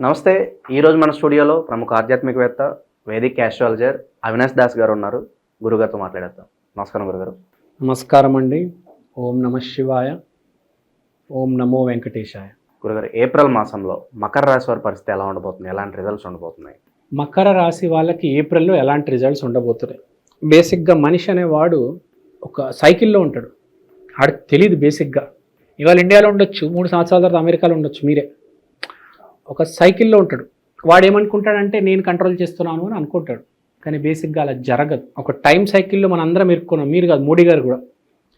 నమస్తే ఈరోజు మన స్టూడియోలో ప్రముఖ ఆధ్యాత్మికవేత్త వేదిక్ ఆస్ట్రాలజర్ అవినాష్ దాస్ గారు ఉన్నారు. గురుగారితో మాట్లాడేద్దాం. నమస్కారం గురుగారు. నమస్కారం అండి. ఓం నమ శివాయ. ఓం నమో వెంకటేశాయ. గురుగారు ఏప్రిల్ మాసంలో మకర రాశి వారి పరిస్థితి ఎలా ఉండబోతుంది? ఎలాంటి రిజల్ట్స్ ఉండబోతున్నాయి? మకర రాశి వాళ్ళకి ఏప్రిల్లో ఎలాంటి రిజల్ట్స్ ఉండబోతున్నాయి? బేసిక్గా మనిషి అనేవాడు ఒక సైకిల్లో ఉంటాడు. ఆడికి తెలియదు బేసిక్గా ఇవాళ ఇండియాలో ఉండొచ్చు మూడు సంవత్సరాల తర్వాత అమెరికాలో ఉండొచ్చు మీరే. ఒక సైకిల్లో ఉంటాడు. వాడు ఏమనుకుంటాడంటే నేను కంట్రోల్ చేస్తున్నాను అని అనుకుంటాడు. కానీ బేసిక్గా అలా జరగదు. ఒక టైం సైకిల్లో మనందరం ఇరుక్కున్నాం. మీరు కాదు మోడీ గారు కూడా.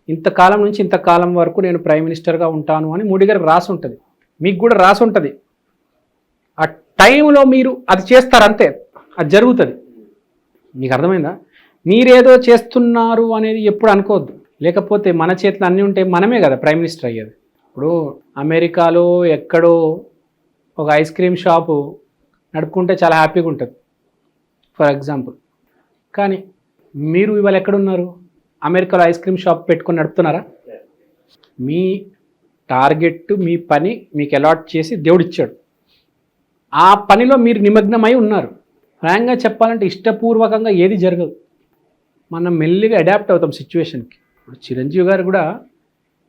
ఇంతకాలం నుంచి ఇంతకాలం వరకు నేను ప్రైమ్ మినిస్టర్గా ఉంటాను అని మోడీ గారికి రాసి ఉంటుంది. మీకు కూడా రాసి ఉంటుంది. ఆ టైంలో మీరు అది చేస్తారు అంతే అది జరుగుతుంది. మీకు అర్థమైందా? మీరేదో చేస్తున్నారు అనేది ఎప్పుడు అనుకోవద్దు. లేకపోతే మన చేతిలో అన్నీ ఉంటే మనమే కదా ప్రైమ్ మినిస్టర్ అయ్యేది. ఇప్పుడు అమెరికాలో ఎక్కడో ఒక ఐస్ క్రీమ్ షాపు నడుపుకుంటే చాలా హ్యాపీగా ఉంటుంది. ఫర్ ఎగ్జాంపుల్ కానీ మీరు ఇవాళ ఎక్కడున్నారు? అమెరికాలో ఐస్ క్రీమ్ షాప్ పెట్టుకొని నడుపుతున్నారా? మీ టార్గెట్ మీ పని మీకు అలాట్ చేసి దేవుడిచ్చాడు ఆ పనిలో మీరు నిమగ్నమై ఉన్నారు. ఫ్రాంక్గా చెప్పాలంటే ఇష్టపూర్వకంగా ఏది జరగదు. మనం మెల్లిగా అడాప్ట్ అవుతాం సిచ్యువేషన్కి ఇప్పుడు చిరంజీవి గారు కూడా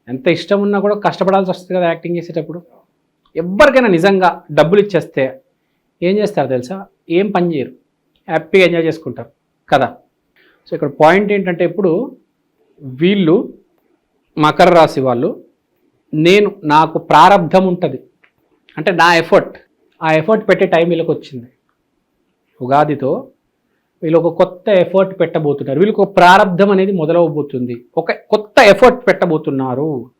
ఎంత ఇష్టం ఉన్నా కూడా కష్టపడాల్సి వస్తుంది కదా యాక్టింగ్ చేసేటప్పుడు. ఎవరికైనా నిజంగా డబ్బులు ఇచ్చేస్తే ఏం చేస్తారు తెలుసా? ఏం పని చేయరు. హ్యాపీగా ఎంజాయ్ చేసుకుంటారు. కదా? సో ఇక్కడ పాయింట్ ఏంటంటే ఇప్పుడు వీళ్ళు మకర రాశి వాళ్ళు నేను నాకు ప్రారంధం ఉంటుంది. అంటే నా ఎఫర్ట్ ఆ ఎఫర్ట్ పెట్టే టైం వీళ్ళకి వచ్చింది. ఉగాదితో వీళ్ళు ఒక కొత్త ఎఫర్ట్ పెట్టబోతున్నారు. వీళ్ళకి ఒక ప్రారంధం అనేది మొదలవబోతుంది. ఒక కొత్త ఎఫర్ట్ పెట్టబోతున్నారు.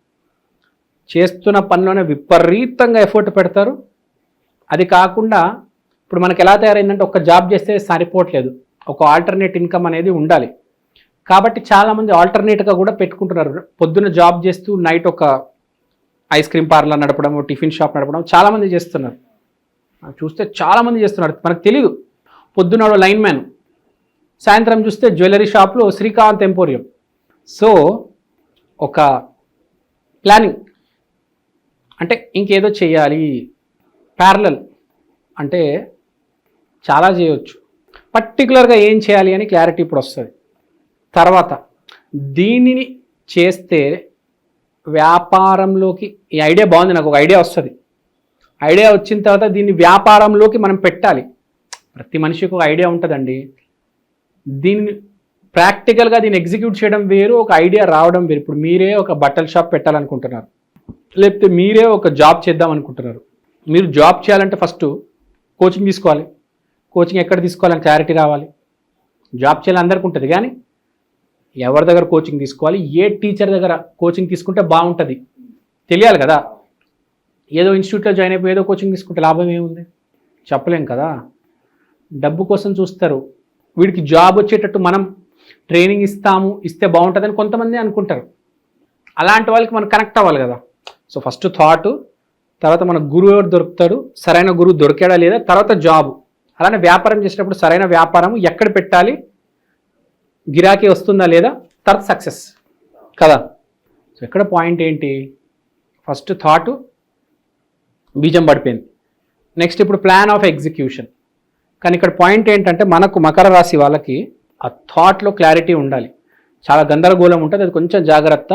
చేస్తున్న పనిలోనే విపరీతంగా ఎఫర్ట్ పెడతారు. అది కాకుండా ఇప్పుడు మనకి ఎలా తయారైందంటే ఒక జాబ్ చేస్తే సరిపోవట్లేదు. ఒక ఆల్టర్నేట్ ఇన్కమ్ అనేది ఉండాలి. కాబట్టి చాలామంది ఆల్టర్నేట్గా కూడా పెట్టుకుంటున్నారు. పొద్దున్న జాబ్ చేస్తూ నైట్ ఒక ఐస్ క్రీమ్ పార్లర్ నడపడం టిఫిన్ షాప్ నడపడం చాలామంది చేస్తున్నారు. చూస్తే చాలామంది చేస్తున్నారు. మనకు తెలియదు పొద్దున లైన్ మ్యాన్. సాయంత్రం చూస్తే జ్యువెలరీ షాప్లో శ్రీకాంత్ ఎంపోరియం. సో ఒక ప్లానింగ్ అంటే ఇంకేదో చేయాలి. ప్యారలల్ అంటే చాలా చేయొచ్చు. పర్టికులర్గా ఏం చేయాలి అని క్లారిటీ ఇప్పుడు వస్తుంది. తర్వాత దీనిని చేస్తే వ్యాపారంలోకి ఈ ఐడియా బాగుంది నాకు ఒక ఐడియా వస్తుంది. ఐడియా వచ్చిన తర్వాత దీన్ని వ్యాపారంలోకి మనం పెట్టాలి. ప్రతి మనిషికి ఒక ఐడియా ఉంటుందండి. దీన్ని ప్రాక్టికల్గా దీన్ని ఎగ్జిక్యూట్ చేయడం వేరు ఒక ఐడియా రావడం వేరు. ఇప్పుడు మీరే ఒక బట్టల షాప్ పెట్టాలనుకుంటున్నారు. లేకపోతే మీరే ఒక జాబ్ చేద్దాం అనుకుంటున్నారు. మీరు జాబ్ చేయాలంటే ఫస్ట్ కోచింగ్ తీసుకోవాలి. కోచింగ్ ఎక్కడ తీసుకోవాలని క్లారిటీ రావాలి. జాబ్ చేయాలని అందరికీ ఉంటుంది కానీ ఎవరి దగ్గర కోచింగ్ తీసుకోవాలి? ఏ టీచర్ దగ్గర కోచింగ్ తీసుకుంటే బాగుంటుంది? తెలియాలి కదా. ఏదో ఇన్స్టిట్యూట్లో జాయిన్ అయిపోయి ఏదో కోచింగ్ తీసుకుంటే లాభం ఏముంది? చెప్పలేం కదా. డబ్బు కోసం చూస్తారు. వీడికి జాబ్ వచ్చేటట్టు మనం ట్రైనింగ్ ఇస్తాము ఇస్తే బాగుంటుందని కొంతమంది అనుకుంటారు. అలాంటి వాళ్ళకి మనం కనెక్ట్ అవ్వాలి కదా. సో ఫస్ట్ థాట్ తర్వాత మన గురువు ఎవరు దొరుకుతాడు? సరైన గురువు దొరికాడా లేదా? తర్వాత జాబ్ అలానే వ్యాపారం చేసినప్పుడు సరైన వ్యాపారం ఎక్కడ పెట్టాలి? గిరాకీ వస్తుందా లేదా? తర్వాత సక్సెస్ కదా? సో ఇక్కడ పాయింట్ ఏంటి? ఫస్ట్ థాట్ బీజం పడిపోయింది. నెక్స్ట్ ఇప్పుడు ప్లాన్ ఆఫ్ ఎగ్జిక్యూషన్ కానీ ఇక్కడ పాయింట్ ఏంటంటే మనకు మకర రాశి వాళ్ళకి ఆ థాట్లో క్లారిటీ ఉండాలి. చాలా గందరగోళం ఉంటుంది. అది కొంచెం జాగ్రత్త.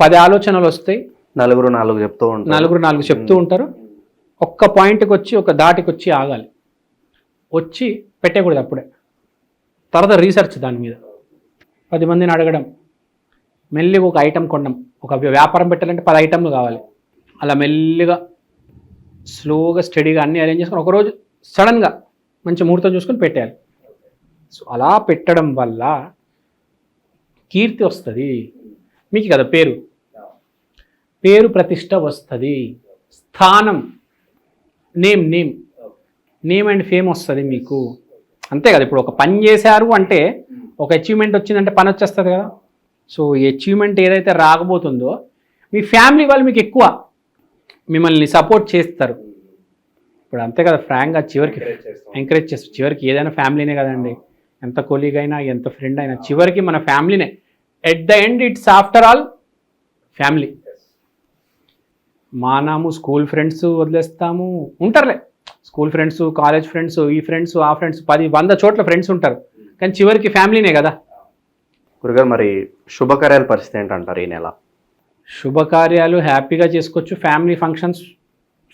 పది ఆలోచనలు వస్తాయి. నలుగురు నాలుగు చెప్తూ ఉంటారు. నలుగురు నాలుగు చెప్తూ ఉంటారు. ఒక్క పాయింట్కి వచ్చి ఒక దాటికి వచ్చి ఆగాలి. వచ్చి పెట్టకూడదు అప్పుడే. తర్వాత రీసెర్చ్ దాని మీద. పది మందిని అడగడం. మెల్లిగా ఒక ఐటెం కొనడం. ఒక వ్యాపారం పెట్టాలంటే పది ఐటెంలు కావాలి. అలా మెల్లిగా స్లోగా స్టడీగా అన్నీ అరేంజ్ చేసుకొని ఒకరోజు సడన్గా మంచి ముహూర్తం చూసుకొని పెట్టేయాలి. సో అలా పెట్టడం వల్ల కీర్తి వస్తుంది. మీకు కదా పేరు. పేరు ప్రతిష్ట వస్తుంది. స్థానం name name. Name and fame వస్తుంది మీకు. అంతే కదా ఇప్పుడు ఒక పని చేశారు అంటే ఒక అచీవ్మెంట్ వచ్చిందంటే పని వచ్చేస్తుంది కదా. సో ఈ అచీవ్మెంట్ ఏదైతే రాకపోతుందో మీ ఫ్యామిలీ వాళ్ళు మీకు ఎక్కువ మిమ్మల్ని సపోర్ట్ చేస్తారు. ఇప్పుడు అంతే కదా ఫ్రాంక్గా చివరికి ఎంకరేజ్ చేస్తారు చివరికి ఏదైనా ఫ్యామిలీనే కదండి. ఎంత కొలీగ్ అయినా ఎంత ఫ్రెండ్ అయినా చివరికి మన ఫ్యామిలీనే at the end it's after all family మానాము school friends వదిలేస్తాము. ఉంటారులే. స్కూల్ ఫ్రెండ్స్ కాలేజ్ ఫ్రెండ్స్ ఈ ఫ్రెండ్స్ ఆ ఫ్రెండ్స్ పది వంద చోట్ల ఫ్రెండ్స్ ఉంటారు. కానీ చివరికి ఫ్యామిలీనే కదా. గురుగారు మరి శుభకార్యాల పరిస్థితి ఏంటంటారు ఈ నెల? శుభకార్యాలు హ్యాపీగా చేసుకోవచ్చు. ఫ్యామిలీ ఫంక్షన్స్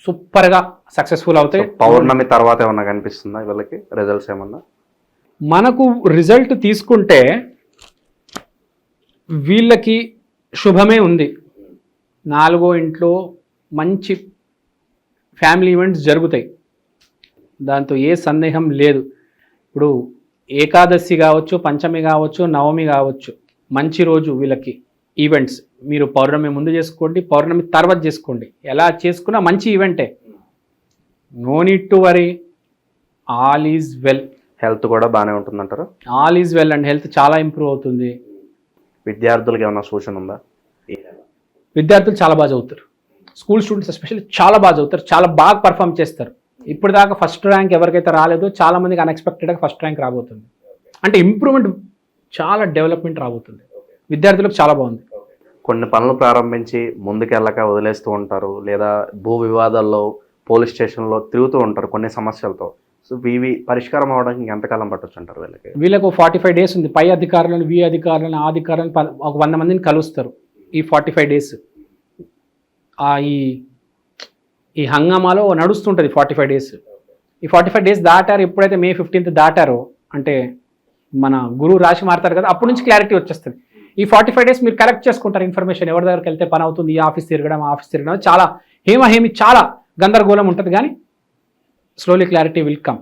సూపర్గా సక్సెస్ఫుల్ అవుతాయి. పౌర్ణమి తర్వాత ఏమన్నా కనిపిస్తుందా వీళ్ళకి? రిజల్ట్స్ ఏమన్నా? మనకు రిజల్ట్ తీసుకుంటే వీళ్ళకి శుభమే ఉంది. నాలుగో ఇంట్లో మంచి ఫ్యామిలీ ఈవెంట్స్ జరుగుతాయి. దాంతో ఏ సందేహం లేదు. ఇప్పుడు ఏకాదశి కావచ్చు పంచమి కావచ్చు నవమి కావచ్చు మంచి రోజు వీళ్ళకి ఈవెంట్స్. మీరు పౌర్ణమి ముందు చేసుకోండి పౌర్ణమి తర్వాత చేసుకోండి. ఎలా చేసుకున్నా మంచి ఈవెంటే. No need to worry all is well. Health కూడా బాగానే ఉంటుందంటారు? All is well and health చాలా ఇంప్రూవ్ అవుతుంది. విద్యార్థులకు ఏమన్నా సూచన ఉందా? విద్యార్థులు చాలా బాగా చదువుతారు. స్కూల్ స్టూడెంట్స్ ఎస్పెషల్లీ చాలా బాగా చదువుతారు. చాలా బాగా పర్ఫామ్ చేస్తారు. ఇప్పుడు దాకా ఫస్ట్ ర్యాంక్ ఎవరికైతే రాలేదో చాలా మందికి అన్ఎక్స్పెక్టెడ్గా ఫస్ట్ ర్యాంక్ రాబోతుంది. అంటే ఇంప్రూవ్మెంట్ చాలా డెవలప్మెంట్ రాబోతుంది. విద్యార్థులకు చాలా బాగుంది. కొన్ని పనులు ప్రారంభించి ముందుకెళ్ళక వదిలేస్తూ ఉంటారు. లేదా భూ వివాదాల్లో పోలీస్ స్టేషన్లో తిరుగుతూ ఉంటారు కొన్ని సమస్యలతో. సో ఇవి పరిష్కారం అవడానికి ఎంతకాలం పట్టొచ్చు అంటారు వీళ్ళకి? వీళ్ళకు ఫార్టీ ఫైవ్ డేస్ ఉంది. పై అధికారులను వి అధికారులను ఆ అధికారులను ఒక వంద మందిని కలుస్తారు. ఈ ఫార్టీ ఫైవ్ డేస్ ఆ ఈ ఈ హంగామాలో నడుస్తుంటుంది ఫార్టీ ఫైవ్ డేస్ ఈ ఫార్టీ ఫైవ్ డేస్ దాటారు ఎప్పుడైతే మే ఫిఫ్టీన్త్ దాటారో అంటే మన గురువు రాశి మారుతారు కదా అప్పటి నుంచి క్లారిటీ వచ్చేస్తుంది. ఈ ఫార్టీ ఫైవ్ డేస్ మీరు కలెక్ట్ చేసుకుంటారు ఇన్ఫర్మేషన్ ఎవరి దగ్గరికి వెళ్తే పని అవుతుంది ఈ ఆఫీస్ తిరగడం ఆఫీస్ తిరగడం చాలా హేమ హేమి చాలా గందరగోళం ఉంటుంది కానీ స్లోలీ క్లారిటీ విల్ కమ్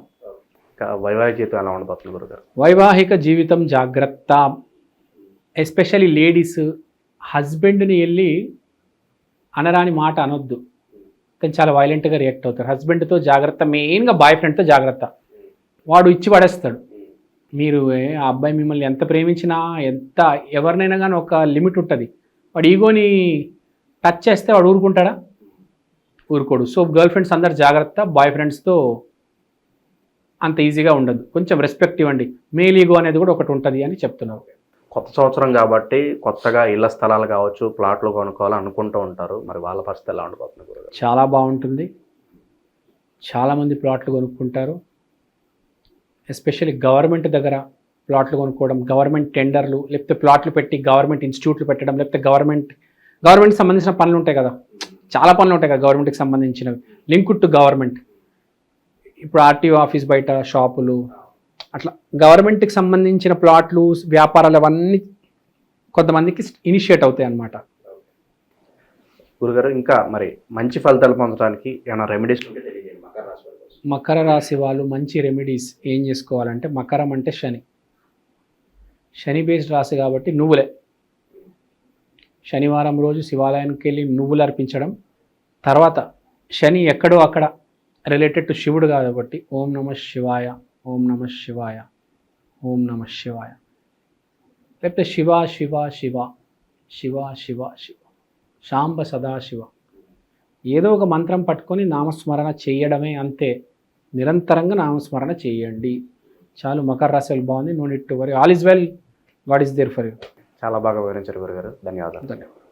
వైవాహిక జీవితం ఎలా ఉండబోతుంది గురుగారు? వైవాహిక జీవితం జాగ్రత్త. ఎస్పెషల్లీ లేడీస్ హస్బెండ్ని వెళ్ళి అనరాని మాట అనొద్దు. కానీ చాలా వైలెంట్గా రియాక్ట్ అవుతారు. హస్బెండ్తో జాగ్రత్త మెయిన్గా బాయ్ ఫ్రెండ్తో జాగ్రత్త. వాడు ఇచ్చి పడేస్తాడు. మీరు ఆ అబ్బాయి మిమ్మల్ని ఎంత ప్రేమించినా ఎంత ఎవరినైనా కానీ ఒక లిమిట్ ఉంటుంది. వాడు ఈగోని టచ్ చేస్తే వాడు ఊరుకుంటాడా? ఊరుకోడు. సో గర్ల్ ఫ్రెండ్స్ అందరు జాగ్రత్త బాయ్ ఫ్రెండ్స్తో అంత ఈజీగా ఉండదు కొంచెం రెస్పెక్ట్ ఇవ్వండి. మేల్ ఈగో అనేది కూడా ఒకటి ఉంటుంది అని చెప్తున్నారు. కొత్త సంవత్సరం కాబట్టి కొత్తగా ఇళ్ళ స్థలాలు కావచ్చు ప్లాట్లు కొనుక్కోవాలి అనుకుంటూ ఉంటారు. మరి వాళ్ళ పరిస్థితి ఎలా ఉండబోతుంది గురుగారు? చాలా బాగుంటుంది. చాలామంది ప్లాట్లు కొనుక్కుంటారు. ఎస్పెషల్లీ గవర్నమెంట్ దగ్గర ప్లాట్లు కొనుక్కోవడం గవర్నమెంట్ టెండర్లు లేకపోతే ప్లాట్లు పెట్టి గవర్నమెంట్ ఇన్స్టిట్యూట్లు పెట్టడం లేకపోతే గవర్నమెంట్ గవర్నమెంట్కి సంబంధించిన పనులు ఉంటాయి కదా. చాలా పనులు ఉంటాయి కదా గవర్నమెంట్కి సంబంధించినవి. Linked to government. ఇప్పుడు ఆర్టీఓ ఆఫీస్ బయట షాపులు అట్లా గవర్నమెంట్కి సంబంధించిన ప్లాట్లు వ్యాపారాలు అవన్నీ కొంతమందికి ఇనిషియేట్ అవుతాయి అన్నమాట. గురుగారు ఇంకా మరి మంచి ఫలితాలు పొందడానికి ఏమైనా రెమెడీస్. మకర రాశి వాళ్ళు మంచి రెమెడీస్ ఏం చేసుకోవాలంటే మకరం అంటే శని. శని బేస్డ్ రాశి కాబట్టి నువ్వులే. శనివారం రోజు శివాలయానికి వెళ్ళి నువ్వులు అర్పించడం. తర్వాత శని ఎక్కడో అక్కడ రిలేటెడ్ టు శివుడు కాబట్టి ఓం నమ శివాయ. ఓం నమ శివాయ. ఓం నమ శివాయ. లేకపోతే శివ శివ శివ. శివ శివ శివ. శాంబ సదాశివ ఏదో ఒక మంత్రం పట్టుకొని నామస్మరణ చేయడమే అంతే. నిరంతరంగా నామస్మరణ చేయండి. చాలు మకర రాశి బాగుంది. No need to worry. All is well. What is there for you? చాలా బాగా వివరించారు గురుగారు. ధన్యవాదాలు. ధన్యవాదాలు.